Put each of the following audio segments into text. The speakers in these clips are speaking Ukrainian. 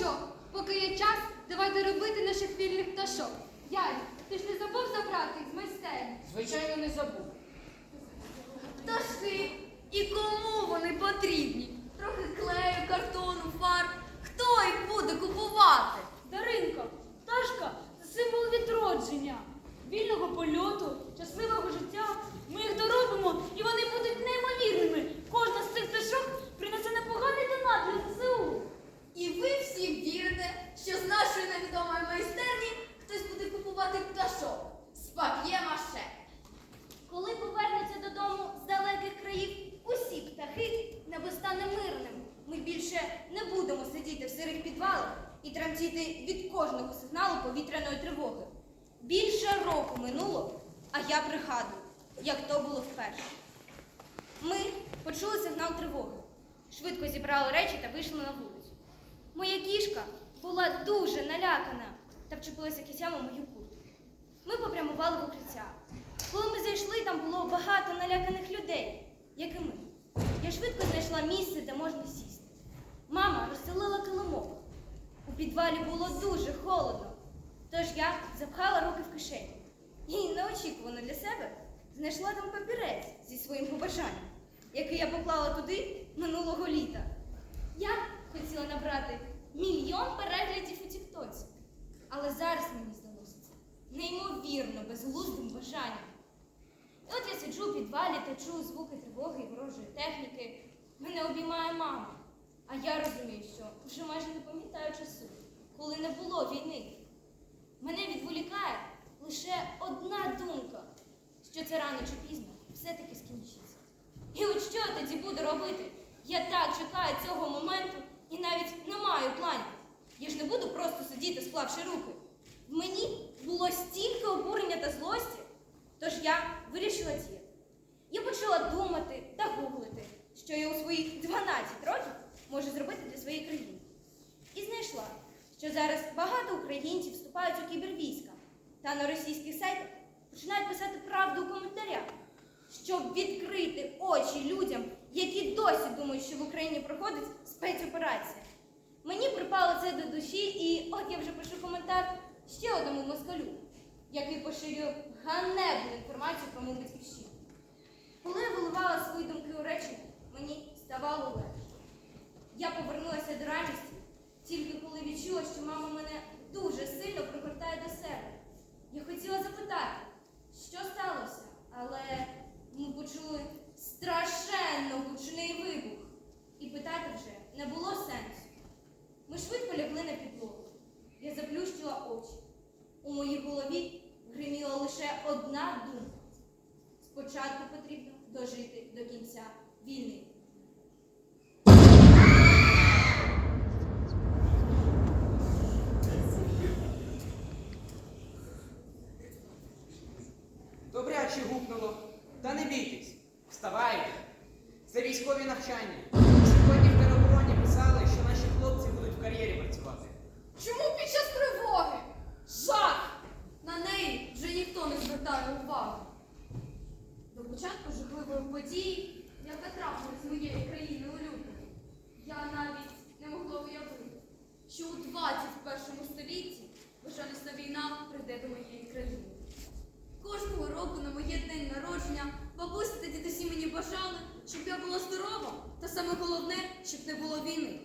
що, поки є час, давайте робити наших вільних пташок. Ярі, ти ж не забув забрати їх з майстерні? Звичайно, не забув. Пташки. І кому вони потрібні? Трохи клею, картону, фарб. Хто їх буде купувати? Даринка, пташка це символ відродження, вільного польоту, щасливого життя. Ми їх доробимо, і вони будуть неймовірними. Кожна з цих пташок принесе непоганий донат для ЗСУ. І ви всі вірите, що з нашої невідомої майстерні хтось буде купувати пташок з пап'є-маше. Коли повернуться додому з далеких країв усі птахи, небо стане мирним. Ми більше не будемо сидіти в сирих підвалах і тремтіти від кожного сигналу повітряної тривоги. Більше року минуло, а я пригадую, як то було вперше. Ми почули сигнал тривоги, швидко зібрали речі та вийшли на вулицю. Моя кішка була дуже налякана та вчепилася кисями в мою куртку. Ми попрямували в укриття. Коли ми зайшли, там було багато наляканих людей, як і ми. Я швидко знайшла місце, де можна сісти. Мама розстелила килимок. У підвалі було дуже холодно, тож я запхала руки в кишені. І неочікувано для себе знайшла там папірець зі своїм побажанням, який я поклала туди минулого літа. Я хотіла набрати мільйон переглядів у Тіктоці, але зараз мені здалося це неймовірно безглуздим бажанням. І от я сиджу у підвалі та чую звуки тривоги і ворожої техніки. Мене обіймає мама. А я розумію, що вже майже не пам'ятаю часу, коли не було війни. Мене відволікає лише одна думка, що це рано чи пізно все-таки скінчиться. І от що я тоді буду робити? Я так чекаю цього моменту і навіть не маю планів. Я ж не буду просто сидіти, склавши руки. В мені було стільки обурення та злості, тож я вирішила діяти. Я почала думати та гуглити, що я у свої 12 років можу зробити для своєї країни. І знайшла, що зараз багато українців вступають у кібервійська та на російських сайтах починають писати правду у коментарях, щоб відкрити очі людям, які досі думають, що в Україні проходить спецоперація. Мені припало це до душі, і от я вже пишу коментар ще одному москалю, який поширює ганебну інформацію про мою батьківщину. Коли я виливала свої думки у речі, мені ставало легше. Я повернулася до реальності, тільки коли відчула, що мама мене дуже сильно пригортає до себе. Я хотіла запитати, що сталося, але ми почули страшенно гучний вибух, і питати вже не було сенсу. Ми швидко лягли на підлогу. Я заплющила очі. У моїй голові гриміла лише одна думка. Спочатку потрібно дожити до кінця війни. Добряче гукнуло. Та не бійтесь, вставайте. Це військові навчання. Сьогодні в теробороні писали, що наші хлопці будуть в кар'єрі працювати. Чому під час тривоги? Жах! На неї вже ніхто не звертає уваги. До початку жахливої події, яка трапилась з моєї країни у лютому, я навіть не могла уявити, що у 21 столітті безжалісна війна прийде до моєї країни. Кожного року на моє день народження бабуся та дідусі мені бажали, щоб я була здорова, та саме головне, щоб не було війни.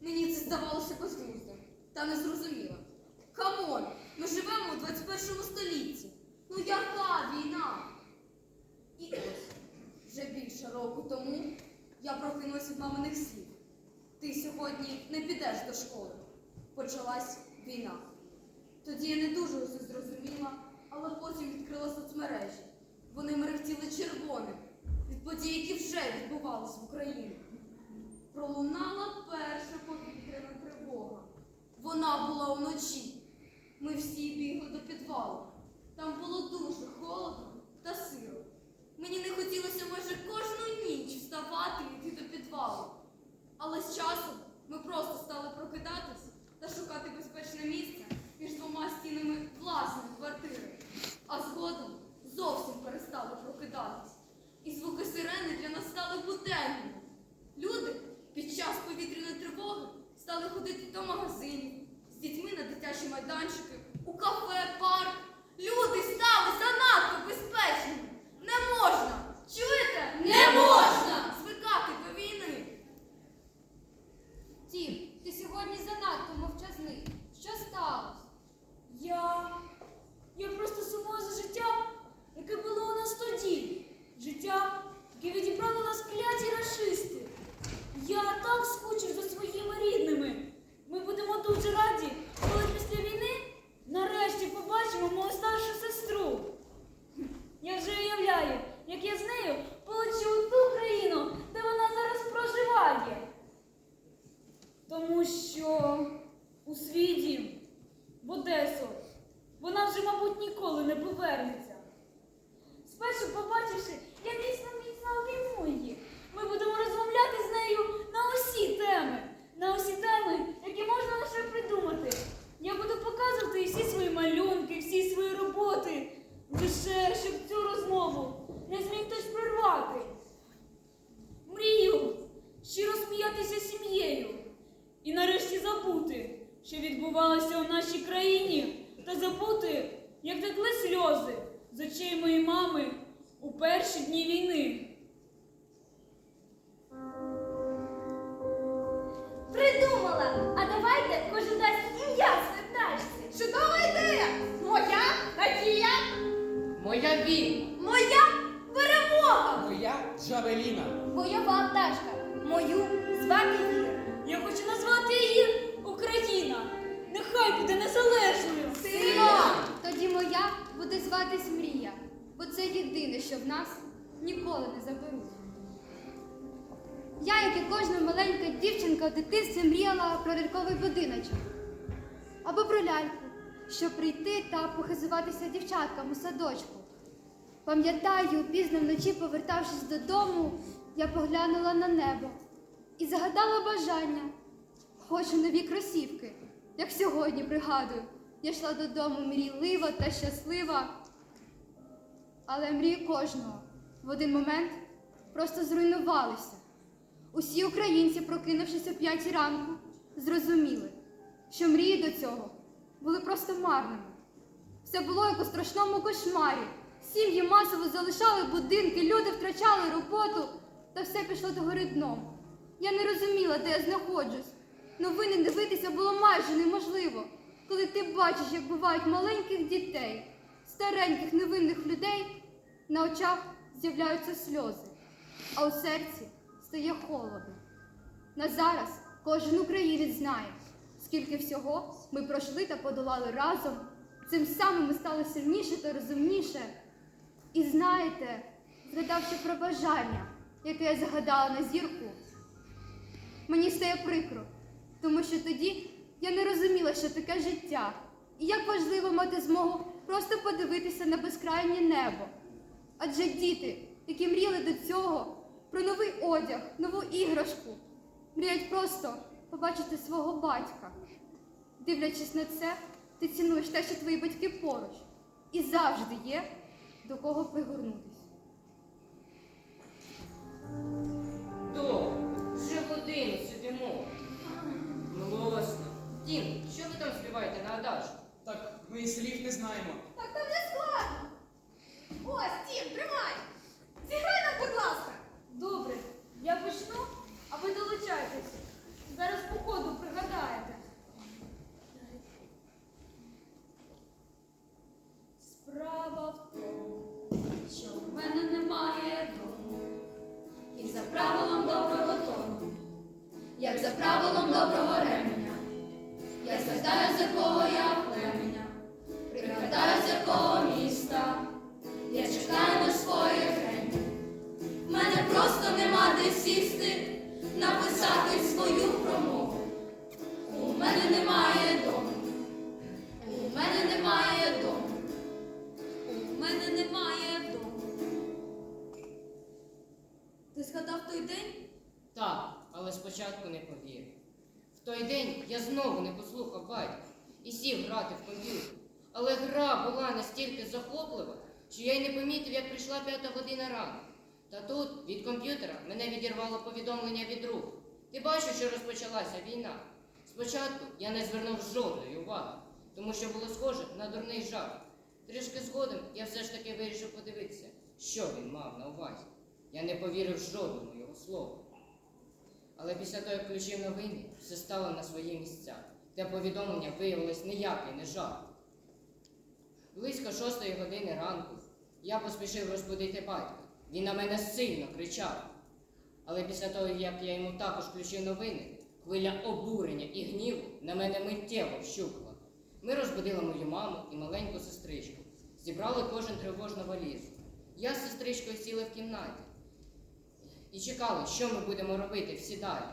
Мені це здавалося безглуздим та незрозуміло. Камон, ми живемо у 21 столітті. Ну яка війна? І ось, вже більше року тому я прокинулася від маминих слів. Ти сьогодні не підеш до школи. Почалась війна. Тоді я не дуже усе зрозуміла, але потім відкрила соцмережі. Вони мерехтіли червоним від подій, які вже відбувалися в Україні. Пролунала перша повітряна тривога. Вона була вночі. Ми всі бігли до підвалу. Там було дуже холодно та сиро. Мені не хотілося майже кожну ніч вставати і йти до підвалу. Але з часом ми просто стали прокидатись та шукати безпечне місце між двома стінами власної квартири. А згодом зовсім перестали прокидатись. І звуки сирени для нас стали буденними. Люди під час повітряної тривоги стали ходити до магазинів, з дітьми на дитячі майданчики, у кафе, парк. Люди стали занадто безпечними. Не можна! Чуєте? Не можна! Звикати до війни. Тім, ти сьогодні занадто мовчазний. Що сталося? Я. Я просто сумую за життям, яке було у нас тоді. Життя, яке Моя Ві, Моя перемога! моя Джавеліна. Бойова пташка. Мою звати Віра. Я хочу назвати її Україна. Нехай буде незалежною. Сила! Тоді моя буде зватись Мрія, бо це єдине, що в нас ніколи не заберуть. Я, як і кожна маленька дівчинка в дитинстві мріяла про ляльковий будиночок. Або про ляльку, щоб прийти та похизуватися дівчаткам у садочку. Пам'ятаю, пізно вночі, повертавшись додому, я поглянула на небо і загадала бажання. Хочу нові кросівки, як сьогодні пригадую. Я йшла додому мрійлива та щаслива. Але мрії кожного в один момент просто зруйнувалися. Усі українці, прокинувшись о п'ятій ранку, зрозуміли, що мрії до цього були просто марними. Все було як у страшному кошмарі. Сім'ї масово залишали будинки, люди втрачали роботу, та все пішло догори дном. Я не розуміла, де я знаходжусь. Новини дивитися було майже неможливо, коли ти бачиш, як бувають маленьких дітей, стареньких невинних людей, на очах з'являються сльози, а у серці стає холодно. На зараз кожен українець знає, скільки всього ми пройшли та подолали разом. Цим самим ми стали сильніше та розумніше. І знаєте, згадавши про бажання, яке я загадала на зірку, мені стає прикро, тому що тоді я не розуміла, що таке життя, і як важливо мати змогу просто подивитися на безкрайнє небо. Адже діти, які мріяли до цього, про новий одяг, нову іграшку, мріють просто побачити свого батька. Дивлячись на це, ти цінуєш те, що твої батьки поруч, і завжди є до кого пригорнутися. То, вже годину сидимо. Милосно. Дім, що ви там співаєте на Адашу? Так ми і слів не знаємо. Так там не складно. Ось, Тім, тримай! Зіграй нам, будь ласка! Добре, я почну, а ви долучайтеся. Написати свою промову. У мене немає дому. У мене немає дому. У мене немає дому. Ти згадав той день? Так, але спочатку не повірив. В той день я знову не послухав батька і сів грати в комп'ютер. Але гра була настільки захоплива, що я й не помітив, як прийшла п'ята година ранку. Та тут від комп'ютера мене відірвало повідомлення від друга. Ти бачиш, що розпочалася війна. Спочатку я не звернув жодної уваги, тому що було схоже на дурний жарт. Трішки згодом я все ж таки вирішив подивитися, що він мав на увазі. Я не повірив жодному його слову. Але після того, як включив новини, все стало на свої місця. Те повідомлення виявилось ніякий не жарт. Близько шостої години ранку я поспішив розбудити батька. Він на мене сильно кричав. Але після того, як я йому також включив новини, хвиля обурення і гніву на мене миттєво вщухла. Ми розбудили мою маму і маленьку сестричку, зібрали кожен тривожну валізу. Я з сестричкою сіли в кімнаті і чекали, що ми будемо робити всі далі.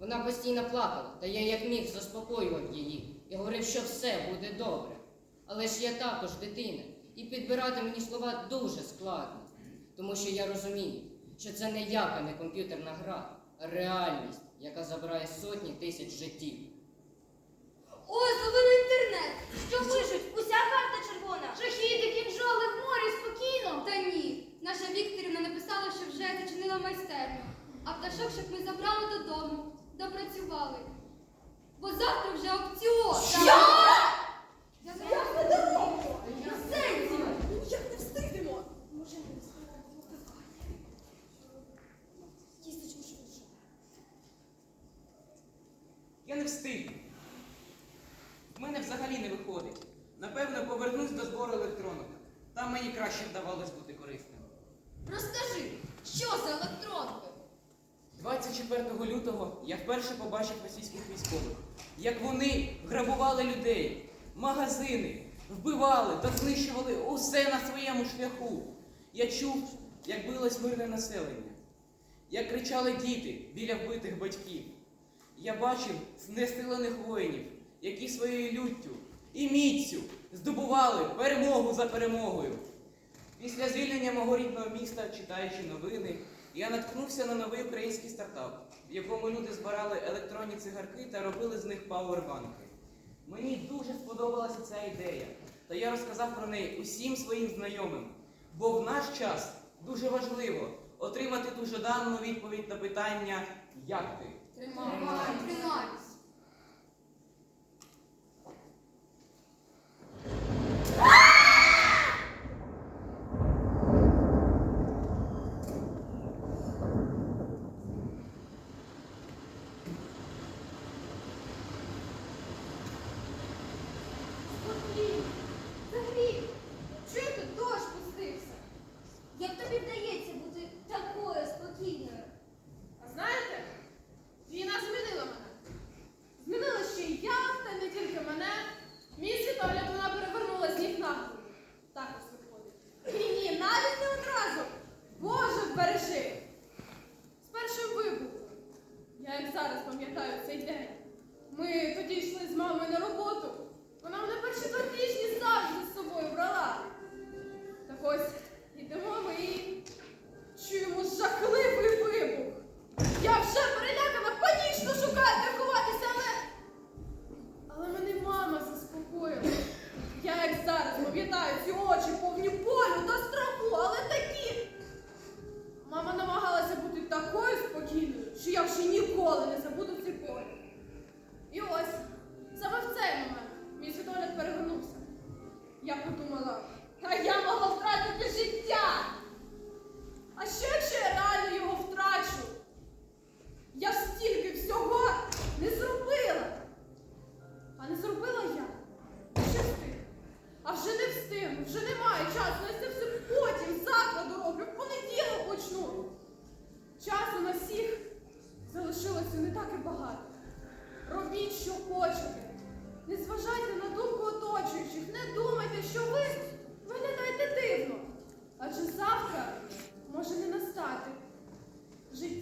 Вона постійно плакала, та я як міг заспокоював її і говорив, що все буде добре. Але ж я також дитина, і підбирати мені слова дуже складно, тому що я розумію, що це ніяка не комп'ютерна гра, а реальність, яка забирає сотні тисяч життів. Ой, зловили інтернет. Що пишуть? Уся карта червона. Шахіди, кінжали в морі, спокійно. Та ні. Наша Вікторівна написала, що вже зачинила майстерню. А пташок, щоб ми забрали додому, допрацювали. Бо завтра вже аукціон. Що? Я Як ви дорогу? Сенсі! Як не встигнемо? Може, не встигнемо викликати. Кісточку швидше. Я не встиг. В мене взагалі не виходить. Напевно, повернусь до збору електронок. Там мені краще вдавалось бути корисним. Розкажи, що за електронки? 24 лютого я вперше побачив російських військових, як вони грабували людей, магазини, вбивали та знищували усе на своєму шляху. Я чув, як билось мирне населення, як кричали діти біля вбитих батьків. Я бачив знесилених воїнів, які своєю люттю і міцю здобували перемогу за перемогою. Після звільнення мого рідного міста, читаючи новини, я наткнувся на новий український стартап, в якому люди збирали електронні цигарки та робили з них пауербанки. Мені дуже сподобалася ця ідея, та я розказав про неї усім своїм знайомим. Бо в наш час дуже важливо отримати ту жадану відповідь на питання як ти? Тримай. Тримайся.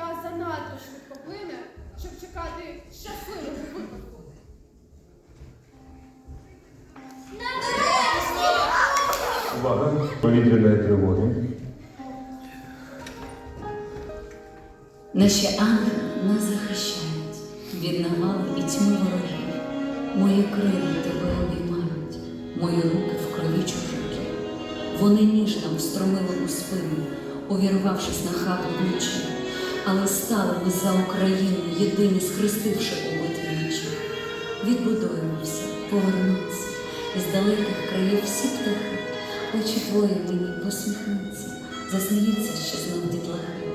Життя занадто швидко плине, щоб чекати щасливого випадку. Увага! Повітряної тривоги. Наші ангели нас захищають від навали і тьми ворогів. Мої крила тебе обіймають, мої руки в крові чужаки. Вони ніжно встромили у спину, увірвавшись на хату ключі. Але стали ми за Україну, єдині схрестивши обидві мечі. Відбудуємося, повернуться, з далеких країв всі птахи, очі твої мені посміхнуться, засміються ще знов дітлахи.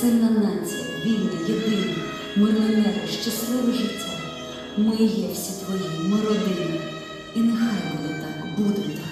Сильна нація, вільна, єдина, мирне небо, щасливе життя. Ми є всі твої, ми родина, і нехай буде так, будемо так.